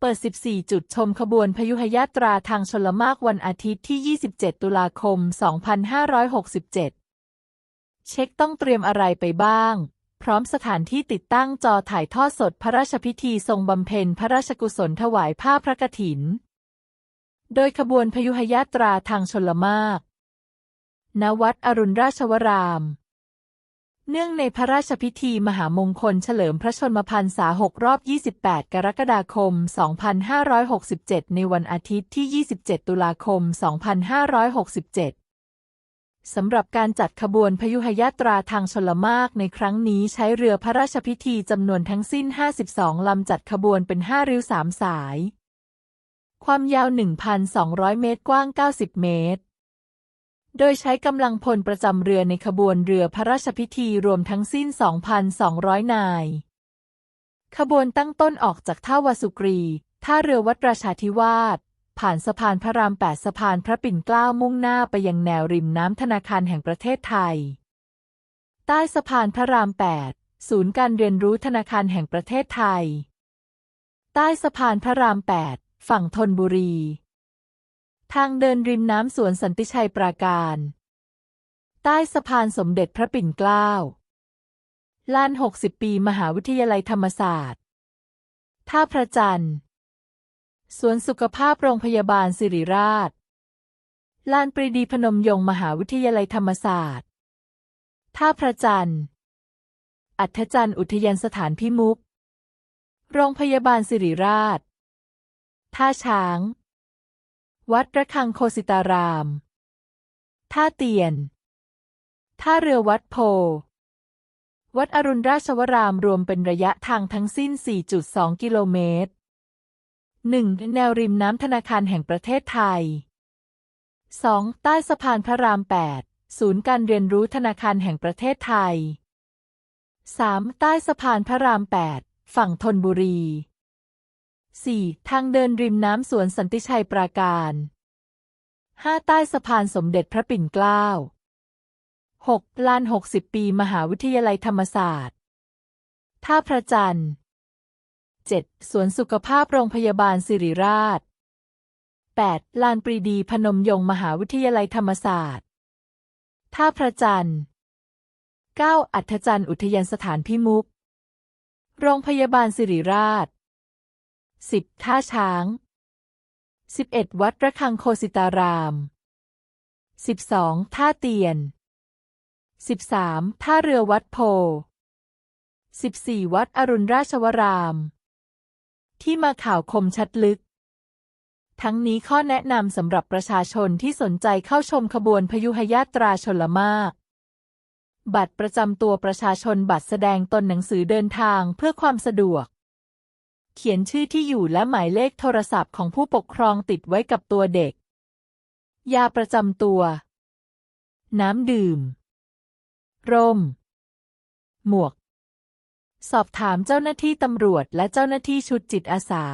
เปิด 14 จุดชมขบวนพยุหยาตราทางชลมากวันอาทิตย์ที่ 27 ตุลาคม 2567 เช็คต้องเตรียมอะไรไปบ้าง พร้อมสถานที่ติดตั้งจอถ่ายทอดสดพระราชพิธีทรงบำเพ็ญพระราชกุศลถวายผ้าพระกฐิน โดยขบวนพยุหยาตราทางชลมาก ณ วัดอรุณราชวราม เนื่องในพระราชพิธีมหามงคลเฉลิมพระชนมพรรษา 6 รอบ 28 กรกฎาคม 2567 ในวันอาทิตย์ที่ 27 ตุลาคม 2567 สำหรับการจัดขบวนพยุหยาตราทางชลมากในครั้งนี้ใช้เรือพระราชพิธีจำนวนทั้งสิ้น 52 ลำจัดขบวนเป็น 5 ริ้ว 3 สาย ความยาว 1,200 เมตร กว้าง 90 เมตร โดยใช้กำลังพลประจำเรือในขบวนเรือพระราชพิธีรวมทั้งสิ้น 2,200 นาย ขบวนตั้งต้นออกจากท่าวาสุกรี ท่าเรือวัดราชาธิวาส ผ่านสะพานพระราม8สะพานพระปิ่นเกล้ามุ่งหน้าไปยังแนวริมน้ำธนาคารแห่งประเทศไทย ใต้สะพานพระราม8ศูนย์การเรียนรู้ธนาคารแห่งประเทศไทย ใต้สะพานพระราม8ฝั่งธนบุรี ทางเดินริมน้ำสวนสันติชัยปราการ ใต้สะพานสมเด็จพระปิ่นเกล้าลาน60ปีมหาวิทยาลัยธรรมศาสตร์ ท่าพระจันทร์ สวนสุขภาพโรงพยาบาลสิริราช ลานปรีดีพนมยงค์มหาวิทยาลัยธรรมศาสตร์ ท่าพระจันทร์ อัธจันทร์อุทยานสถานพิมุก โรงพยาบาลสิริราช ท่าช้าง วัดระฆังโคสิตาราม ท่าเตียน ท่าเรือวัดโพ วัดอรุณราชวรามรวมเป็นระยะทางทั้งสิ้น 4.2 กิโลเมตร 1. แนวริมน้ำธนาคารแห่งประเทศไทย 2. ใต้สะพานพระราม 8 ศูนย์การเรียนรู้ธนาคารแห่งประเทศไทย 3. ใต้สะพานพระราม 8 ฝั่งธนบุรี 4. ทางเดินริมน้ำสวนสันติชัยปราการ 5. ใต้สะพานสมเด็จพระปิ่นเกล้า 6. ลาน 60 ปีมหาวิทยาลัยธรรมศาสตร์ ท่าพระจันทร์ 7. สวนสุขภาพโรงพยาบาลสิริราช 8. ลานปรีดีพนมยงค์มหาวิทยาลัยธรรมศาสตร์ ท่าพระจันทร์ 9. อัธจันทร์อุทยานสถานพิมุก โรงพยาบาลสิริราช 10. ท่าช้าง 11. วัดระฆังโคสิตาราม 12. ท่าเตียน 13. ท่าเรือวัดโพ 14. วัดอรุณราชวราม ที่มาข่าวคมชัดลึก ทั้งนี้ข้อแนะนำสำหรับประชาชนที่สนใจเข้าชมขบวนพยุหยาตราชลมาก บัตรประจำตัวประชาชนบัตรแสดงตนหนังสือเดินทางเพื่อความสะดวก เขียนชื่อที่อยู่และหมายเลขโทรศัพท์ของผู้ปกครองติดไว้กับตัวเด็ก ยาประจำตัว น้ำดื่ม ร่ม หมวก สอบถามเจ้าหน้าที่ตำรวจและเจ้าหน้าที่ชุดจิตอาสา